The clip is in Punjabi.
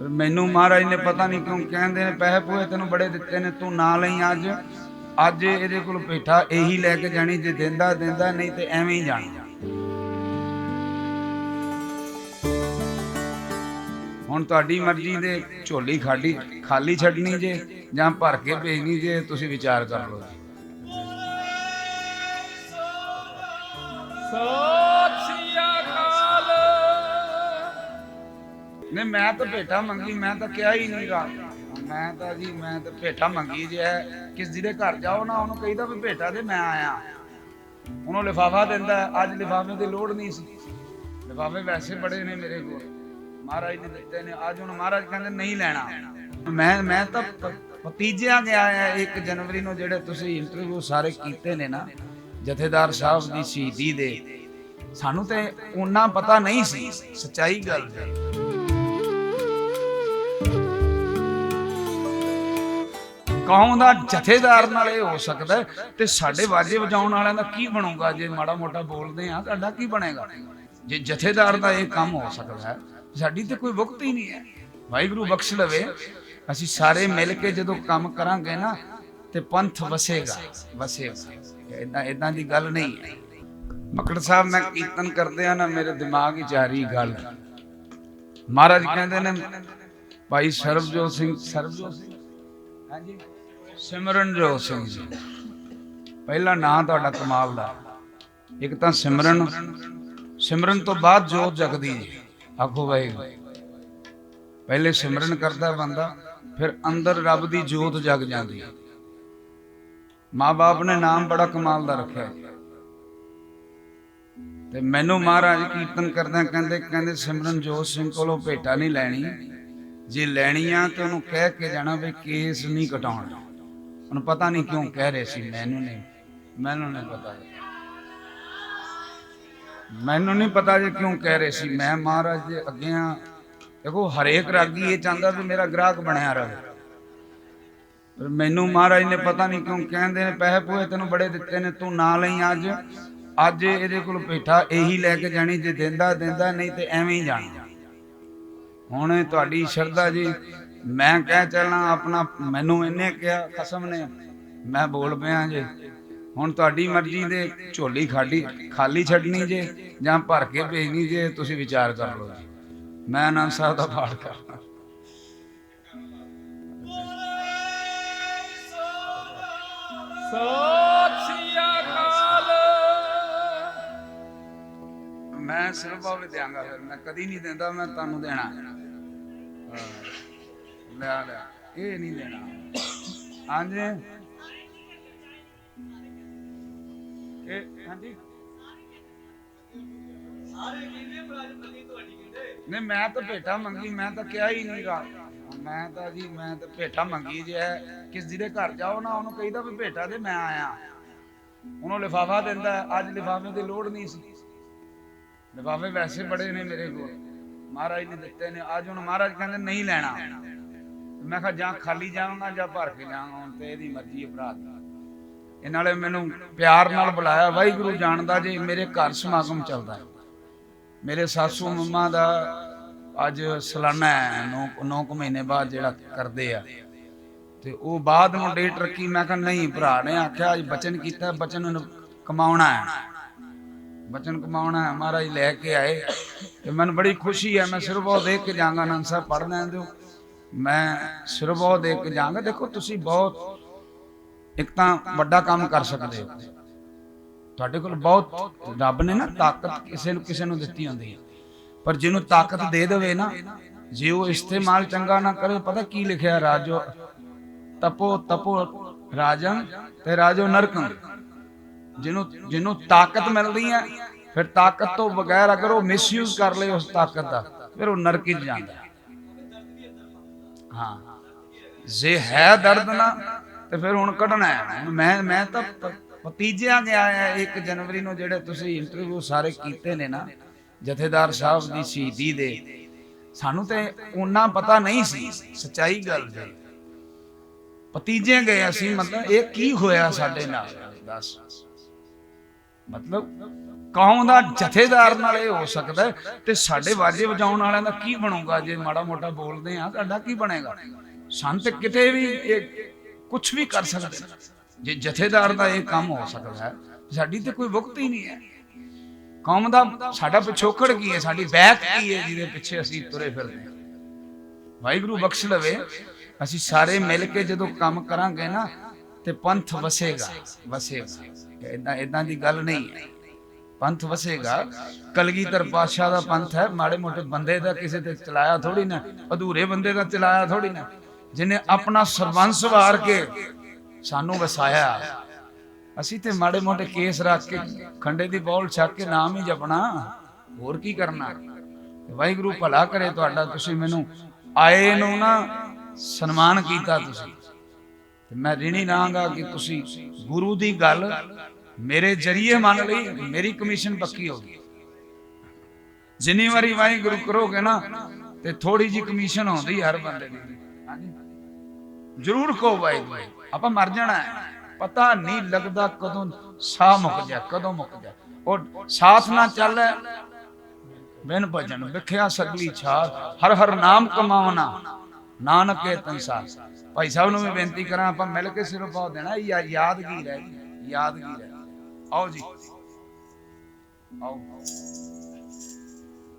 ਮੈਨੂੰ ਮਹਾਰਾਜ ਨੇ ਪਤਾ ਨਹੀਂ ਕਿਉਂ ਕਹਿੰਦੇ ਨੇ, ਪੈਸੇ ਪੂਏ ਤੈਨੂੰ ਬੜੇ ਦਿੱਤੇ ਨੇ, ਤੂੰ ਨਾ ਲਈ ਅੱਜ। ਅੱਜ ਇਹਦੇ ਕੋਲ ਭੇਟਾ ਇਹੀ ਲੈ ਕੇ ਜਾਣੀ, ਜੇ ਦਿੰਦਾ ਦਿੰਦਾ, ਨਹੀਂ ਤੇ ਐਵੇਂ ਹੀ ਜਾਣੀ। ਹੁਣ ਤੁਹਾਡੀ ਮਰਜ਼ੀ ਦੇ ਝੋਲੀ ਖਾਲੀ ਖਾਲੀ ਛੱਡਣੀ ਜੇ, ਜਾਂ ਭਰ ਕੇ ਭੇਜਣੀ ਜੇ, ਤੁਸੀਂ ਵਿਚਾਰ ਕਰ ਲਓ ਜੀ। ਸਤਿ ਨਹੀਂ, ਮੈਂ ਤਾਂ ਭੇਟਾ ਮੰਗੀ, ਮੈਂ ਤਾਂ ਕਿਹਾ ਹੀ ਨਹੀਂਗਾ ਮੈਂ ਤਾਂ ਜੀ, ਮੈਂ ਤਾਂ ਭੇਟਾ ਮੰਗੀ ਜੇ ਕਿਸ ਜਿਹਦੇ ਘਰ ਜਾਓ ਨਾ, ਉਹਨੂੰ ਕਹੀਦਾ ਵੀ ਭੇਟਾ ਦੇ, ਮੈਂ ਆਇਆ। ਉਹਨੂੰ ਲਿਫਾਫਾ ਦਿੰਦਾ ਅੱਜ ਲਿਫਾਫੇ ਦੀ ਲੋੜ ਨਹੀਂ ਸੀ। ਲਿਫਾਫੇ ਵੈਸੇ ਬੜੇ ਨੇ ਮੇਰੇ ਕੋਲ। ਮਹਾਰਾਜ ਨੇ ਦਿੱਤੇ ਨੇ। ਅੱਜ ਹੁਣ ਮਹਾਰਾਜ ਕਹਿੰਦੇ ਨਹੀਂ ਲੈਣਾ। ਮੈਂ ਮੈਂ ਤਾਂ ਪ- ਭਤੀਜਿਆਂ ਗਿਆ ਹੈ। 1 ਜਨਵਰੀ ਨੂੰ ਜਿਹੜੇ ਤੁਸੀਂ ਇੰਟਰਵਿਊ ਸਾਰੇ ਕੀਤੇ ਨੇ ਨਾ, ਜਥੇਦਾਰ ਸਾਹਿਬ ਦੀ ਸ਼ਹੀਦੀ ਦੇ, ਸਾਨੂੰ ਤੇ ਉਹਨਾਂ ਪਤਾ ਨਹੀਂ ਸੀ। ਸੱਚਾਈ ਗੱਲ ਹੈ। ਕੌਮ ਦਾ ਜਥੇਦਾਰ ਨਾਲ ਇਹ ਹੋ ਸਕਦਾ ਤੇ ਸਾਡੇ ਵਾਜੇ ਵਜਾਉਣ ਵਾਲਿਆਂ ਦਾ ਕੀ ਬਣੂਗਾ? ਜੇ ਮਾੜਾ ਮੋਟਾ ਬੋਲਦੇ ਆ ਸਾਡਾ ਕੀ ਬਣੇਗਾ? ਜੇ ਜਥੇਦਾਰ ਦਾ ਇਹ ਕੰਮ ਹੋ ਸਕਦਾ ਹੈ, ਸਾਡੀ ਤੇ ਕੋਈ ਵਕਤ ਹੀ ਨਹੀਂ ਹੈ। ਵਾਹਿਗੁਰੂ ਬਖਸ਼ ਲਵੇ। ਅਸੀਂ ਸਾਰੇ ਮਿਲ ਕੇ ਜਦੋਂ ਕੰਮ ਕਰਾਂਗੇ ਨਾ, ਤੇ ਪੰਥ ਵਸੇਗਾ ਵਸੇਗਾ। ਇਦਾਂ ਇਦਾਂ ਦੀ ਗੱਲ ਨਹੀਂ ਹੈ। ਮਕੜ ਸਾਹਿਬ, ਮੈਂ ਕੀਰਤਨ ਕਰਦੇ ਆ ਨਾ, ਮੇਰੇ ਦਿਮਾਗ ਵਿੱਚ ਆ ਰਹੀ ਗੱਲ। ਮਹਾਰਾਜ ਕਹਿੰਦੇ ਨੇ, ਭਾਈ ਸਰਬਜੋਤ ਸਿੰਘ ਸਰਬਜੋਤ ਸਿੰਘ। ਹਾਂਜੀ। ਸਿਮਰਨਜੋਤ ਸਿੰਘ ਜੀ। ਪਹਿਲਾ ਨਾਂ ਤੁਹਾਡਾ ਕਮਾਲ ਦਾ। ਇੱਕ ਤਾਂ ਸਿਮਰਨ। ਸਿਮਰਨ ਤੋਂ ਬਾਅਦ ਜੋਤ ਜਗਦੀ ਜੀ। ਆਖੋ ਵਾਹਿਗੁਰੂ। ਪਹਿਲੇ ਸਿਮਰਨ ਕਰਦਾ ਬੰਦਾ, ਫਿਰ ਅੰਦਰ ਰੱਬ ਦੀ ਜੋਤ ਜਗ ਜਾਂਦੀ ਹੈ। ਮਾਂ-ਬਾਪ ਨੇ ਨਾਮ ਬੜਾ ਕਮਾਲ ਦਾ ਰੱਖਿਆ। ਤੇ ਮੈਨੂੰ ਮਹਾਰਾਜ ਕੀਰਤਨ ਕਰਦਾ ਕਹਿੰਦੇ ਕਹਿੰਦੇ ਸਿਮਰਨਜੋਤ ਸਿੰਘ ਕੋਲੋਂ ਭੇਟਾ ਨਹੀਂ ਲੈਣੀ। ਜੇ ਲੈਣੀ ਆ ਤੇ ਉਹਨੂੰ ਕਹਿ ਕੇ ਜਾਣਾ ਵੀ ਕੇਸ ਨਹੀਂ ਕਟਾਉਣਾ। ਉਹਨੂੰ ਪਤਾ ਨਹੀਂ ਕਿਉਂ ਕਹਿ ਰਹੇ ਸੀ, ਮੈਨੂੰ ਨਹੀਂ ਮੈਨੂੰ ਨਹੀਂ ਪਤਾ। ਮੈਨੂੰ ਨਹੀਂ ਪਤਾ ਜੇ ਕਿਉਂ ਕਹਿ ਰਹੇ ਸੀ। ਮੈਂ ਮਹਾਰਾਜ ਦੇ ਅੱਗੇ ਆ ਦੇਖੋ, ਹਰੇਕ ਰਾਗੀ ਇਹ ਚਾਹੁੰਦਾ ਵੀ ਮੇਰਾ ਗ੍ਰਾਹਕ ਬਣਿਆ ਰਹੇ। ਪਰ ਮੈਨੂੰ ਮਹਾਰਾਜ ਨੇ ਪਤਾ ਨਹੀਂ ਕਿਉਂ ਕਹਿੰਦੇ ਨੇ, ਪੈਸੇ ਪੂਏ ਤੈਨੂੰ ਬੜੇ ਦਿੱਤੇ ਨੇ, ਤੂੰ ਨਾ ਲਈ ਅੱਜ। ਅੱਜ ਇਹਦੇ ਕੋਲ ਭੇਟਾ ਇਹੀ ਲੈ ਕੇ ਜਾਣੀ, ਜੇ ਦਿੰਦਾ ਦਿੰਦਾ, ਨਹੀਂ ਤੇ ਐਵੇਂ ਹੀ ਜਾਣੀ। ਹੁਣ ਤੁਹਾਡੀ ਸ਼ਰਧਾ ਜੀ ਮੈਂ ਕਹਿ ਚੱਲਣਾ ਆਪਣਾ ਮੈਨੂੰ ਇਹਨੇ ਕਿਹਾ ਕਸਮ ਨੇ। ਮੈਂ ਬੋਲ ਪਿਆ ਜੇ ਹੁਣ ਤੁਹਾਡੀ ਮਰਜ਼ੀ ਦੇ ਝੋਲੀ ਖਾਲੀ ਖਾਲੀ ਛੱਡਣੀ ਜੇ ਜਾਂ ਭਰ ਕੇ ਭੇਜਣੀ ਜੇ ਤੁਸੀਂ ਵਿਚਾਰ ਕਰ ਲਓ ਜੀ। ਮੈਂ ਆਨੰਦ ਸਾਹਿਬ ਦਾ ਪਾਠ ਕਰਨਾ ਮੈਂ ਸਿਰਫ ਆਵੇ ਦਿਆਂਗਾ ਫਿਰ ਮੈਂ ਕਦੀ ਨਹੀਂ ਦਿੰਦਾ ਮੈਂ ਤੁਹਾਨੂੰ ਦੇਣਾ। ਲੈ ਲੈ ਇਹ ਨਹੀਂ ਦੇਣਾ। ਹਾਂਜੀ। ਇਹ ਹਾਂਜੀ। ਨਹੀਂ ਮੈਂ ਤਾਂ ਭੇਟਾ ਮੰਗੀ ਮੈਂ ਤਾਂ ਕਿਹਾ ਹੀ ਨਹੀਂਗਾ। ਮੈਂ ਤਾਂ ਜੀ ਮੈਂ ਤਾਂ ਭੇਟਾ ਮੰਗੀ ਜੇ। ਕਿਸ ਜਿਹਦੇ ਘਰ ਜਾਓ ਨਾ ਉਹਨੂੰ ਕਹੀਦਾ ਵੀ ਭੇਟਾ ਦੇ ਮੈਂ ਆਇਆ। ਉਹਨੂੰ ਲਿਫਾਫਾ ਦਿੰਦਾ। ਅੱਜ ਲਿਫਾਫੇ ਦੀ ਲੋੜ ਨਹੀਂ ਸੀ। ਲਿਫਾਫੇ ਵੈਸੇ ਬੜੇ ਨੇ ਮੇਰੇ ਕੋਲ। ਮਹਾਰਾਜ ਨੇ ਦਿੱਤੇ ਨੇ। ਅੱਜ ਹੁਣ ਮਹਾਰਾਜ ਕਹਿੰਦੇ ਨਹੀਂ ਲੈਣਾ। ਮੈਂ ਕਿਹਾ ਜਾਂ ਖਾਲੀ ਜਾਵਾਂਗਾ ਜਾਂ ਭਰ ਕੇ ਜਾਵਾਂਗਾ ਤੇ ਇਹਦੀ ਮਰਜ਼ੀ ਹੈ ਭਰਾ ਦੀ। ਇਹ ਨਾਲੇ ਮੈਨੂੰ ਪਿਆਰ ਨਾਲ ਬੁਲਾਇਆ, ਵਾਹਿਗੁਰੂ ਜਾਣਦਾ ਜੇ ਮੇਰੇ ਘਰ ਸਮਾਗਮ ਚੱਲਦਾ ਹੈ। ਮੇਰੇ ਸਾਸੂ ਮੰਮਾ ਦਾ ਅੱਜ ਸਲਾਨਾ ਹੈ 9 9 ਮਹੀਨੇ ਬਾਅਦ ਜਿਹੜਾ ਕਰਦੇ ਆ। ਤੇ ਉਹ ਬਾਅਦ ਨੂੰ ਡੇਟ ਰੱਖੀ ਮੈਂ ਕਿਹਾ ਨਹੀਂ ਭਰਾ, ਨੇ ਆਖਿਆ ਅੱਜ ਬਚਨ ਕੀਤਾ, ਬਚਨ ਨੂੰ ਕਮਾਉਣਾ ਹੈ। ਬਚਨ ਕਮਾਉਣਾ ਹੈ, ਮਹਾਰਾਜ ਲੈ ਕੇ ਆਏ। ਤੇ ਮੈਨੂੰ ਬੜੀ ਖੁਸ਼ੀ ਹੈ, ਮੈਂ ਸਿਰਫ ਉਹ ਦੇਖ ਕੇ ਜਾਵਾਂਗਾ ਆਨੰਦ ਸਾਹਿਬ ਪੜ੍ਹ ਲੈਣ ਦਿਓ ਮੈਂ ਸਿਰਫ ਉਹ ਦੇਖ ਕੇ ਜਾਵਾਂਗਾ ਦੇਖੋ ਤੁਸੀਂ ਬਹੁਤ ਇੱਕ ਤਾਂ ਵੱਡਾ ਕੰਮ ਕਰ ਸਕਦੇ ਹੋ। ਤੁਹਾਡੇ ਕੋਲ ਬਹੁਤ ਰੱਬ ਨੇ ਨਾ ਤਾਕਤ ਕਿਸੇ ਨੂੰ ਕਿਸੇ ਨੂੰ ਦਿੱਤੀ ਹੁੰਦੀ ਹੈ। ਪਰ ਜਿਹਨੂੰ ਤਾਕਤ ਦੇ ਦੇਵੇ ਨਾ, ਜੇ ਉਹ ਇਸਤੇਮਾਲ ਚੰਗਾ ਨਾ ਕਰੇ, ਪਤਾ ਕੀ ਲਿਖਿਆ, ਰਾਜੋ ਤਪੋ ਤਪੋ ਰਾਜੰ ਤੇ ਰਾਜੋ ਨਰਕੰ। ਜਿਹਨੂੰ ਜਿਹਨੂੰ ਤਾਕਤ ਮਿਲਦੀ ਹੈ, ਫਿਰ ਤਾਕਤ ਤੋਂ ਬਗੈਰ ਅਗਰ ਉਹ ਮਿਸਯੂਜ਼ ਕਰ ਲਏ ਉਸ ਤਾਕਤ ਦਾ, ਫਿਰ ਉਹ ਨਰਕ 'ਚ ਜਾਂਦਾ। ਹਾਂ। ਜੇ ਹੈ ਦਰਦ ਨਾ, ਤੇ ਫਿਰ ਹੁਣ ਕੱਢਣਾ ਹੈ। ਮੈਂ ਮੈਂ ਤਾਂ ਭਤੀਜਿਆਂ ਗਿਆ ਹੈ 1 ਜਨਵਰੀ ਨੂੰ ਜਿਹੜੇ ਤੁਸੀਂ ਇੰਟਰਵਿਊ ਸਾਰੇ ਕੀਤੇ ਨੇ ਨਾ, ਜਥੇਦਾਰ ਸਾਹਿਬ ਦੀ ਸ਼ਹੀਦੀ ਦੇ। ਸਾਨੂੰ ਤੇ ਉਹਨਾਂ ਪਤਾ ਨਹੀਂ ਸੀ, ਸੱਚਾਈ ਗੱਲ ਜੀ। ਭਤੀਜੇ ਗਏ ਅਸੀਂ, ਮਤਲਬ ਇਹ ਕੀ ਹੋਇਆ ਸਾਡੇ ਨਾਲ? ਦੱਸ। ਮਤਲਬ ਕੌਮ ਦਾ ਜਥੇਦਾਰ ਨਾਲ ਇਹ ਹੋ ਸਕਦਾ ਤੇ ਸਾਡੇ ਵਾਜੇ ਵਜਾਉਣ ਵਾਲਿਆਂ ਦਾ ਕੀ ਬਣੂਗਾ? ਜੇ ਮਾੜਾ ਮੋਟਾ ਬੋਲਦੇ ਆ ਸਾਡਾ ਕੀ ਬਣੇਗਾ? ਸੰਤ ਕਿਤੇ ਵੀ ਇਹ ਕੁਝ ਵੀ ਕਰ ਸਕਦੇ ਜੇ ਜਥੇਦਾਰ ਦਾ ਇਹ ਕੰਮ ਹੋ ਸਕਦਾ ਹੈ ਸਾਡੀ ਤੇ ਕੋਈ ਵਕਤ ਹੀ ਨਹੀਂ ਹੈ। ਕੌਮ ਦਾ ਸਾਡਾ ਪਿਛੋਕੜ ਕੀ ਹੈ? ਸਾਡੀ ਬੈਕ ਕੀ ਹੈ ਜਿਹਦੇ ਪਿੱਛੇ ਅਸੀਂ ਤੁਰੇ ਫਿਰਦੇ ਹਾਂ? ਵਾਹਿਗੁਰੂ ਬਖਸ਼ ਲਵੇ। ਅਸੀਂ ਸਾਰੇ ਮਿਲ ਕੇ ਜਦੋਂ ਕੰਮ ਕਰਾਂਗੇ ਨਾ ਤੇ ਪੰਥ ਵਸੇਗਾ ਵਸੇਗਾ। ਇਦਾਂ ਇਦਾਂ ਦੀ ਗੱਲ ਨਹੀਂ ਹੈ। ਪੰਥ ਵਸੇਗਾ। ਕਲਗੀਧਰ ਪਾਤਸ਼ਾਹ ਦਾ ਪੰਥ ਹੈ। ਮਾੜੇ ਮੋਟੇ ਬੰਦੇ ਦਾ ਕਿਸੇ ਤੇ ਚਲਾਇਆ ਥੋੜੀ ਨਾ, ਅਧੂਰੇ ਬੰਦੇ ਦਾ ਚਲਾਇਆ ਥੋੜੀ ਨਾ। ਜਿਹਨੇ ਆਪਣਾ ਸਰਬੰਸ ਵਾਰ ਕੇ ਸਾਨੂੰ ਵਸਾਇਆ। ਅਸੀਂ ਤੇ ਮਾੜੇ ਮੋਟੇ ਕੇਸ ਰੱਖ ਕੇ ਖੰਡੇ ਦੀ ਬੌਲ ਛੱਕ ਕੇ ਨਾਮ ਹੀ ਜਪਣਾ। ਹੋਰ ਕੀ ਕਰਨਾ? ਵਾਹਿਗੁਰੂ ਭਲਾ ਕਰੇ ਤੁਹਾਡਾ। ਤੁਸੀਂ ਮੈਨੂੰ ਆਏ ਨੂੰ ਨਾ ਸਨਮਾਨ ਕੀਤਾ ਤੁਸੀਂ। ਤੇ ਮੈਂ ਰਿਣੀ ਨਾਂਗਾ ਕਿ ਤੁਸੀਂ ਗੁਰੂ ਦੀ ਗੱਲ ਮੇਰੇ ਜਰੀਏ ਮੰਨ ਲਈ, ਮੇਰੀ ਕਮਿਸ਼ਨ ਪੱਕੀ ਹੋ ਗਈ। ਜਿੰਨੀ ਵਾਰੀ ਵਾਹਿਗੁਰੂ ਕਰੋਗੇ ਨਾ, ਤੇ ਥੋੜੀ ਜੀ ਕਮਿਸ਼ਨ ਆਉਂਦੀ ਹਰ ਬੰਦੇ ਦੀ। ਹਾਂਜੀ। ਜ਼ਰੂਰ ਕਹੋ ਵਾਹਿਗੁਰੂ, ਆਪਾਂ ਮਰ ਜਾਣਾ ਹੈ। ਪਤਾ ਨਹੀਂ ਲੱਗਦਾ ਕਦੋਂ ਸਾਹ ਮੁੱਕ ਜਾ ਕਦੋਂ ਮੁੱਕ ਜਾ ਉਹ ਸਾਥ ਨਾ ਚੱਲੇ, ਬਿਨ ਭਜਨ ਵਿਖਿਆ ਸਗਲੀ ਛਾਤ ਹਰ ਹਰ ਨਾਮ ਕਮਾਉਣਾ, ਨਾਨਕ ਕੇ ਭਾਈ ਸਾਹਿਬ ਨੂੰ ਵੀ ਬੇਨਤੀ ਕਰਾਂ ਆਪਾਂ ਮਿਲ ਕੇ ਸਿਰਫ ਪਾਉ ਦੇਣਾ ਯਾ- ਯਾਦਗੀਰ ਹੈ ਜੀ, ਯਾਦਗੀਰ ਹੈ। ਆਓ ਜੀ। ਆਓ।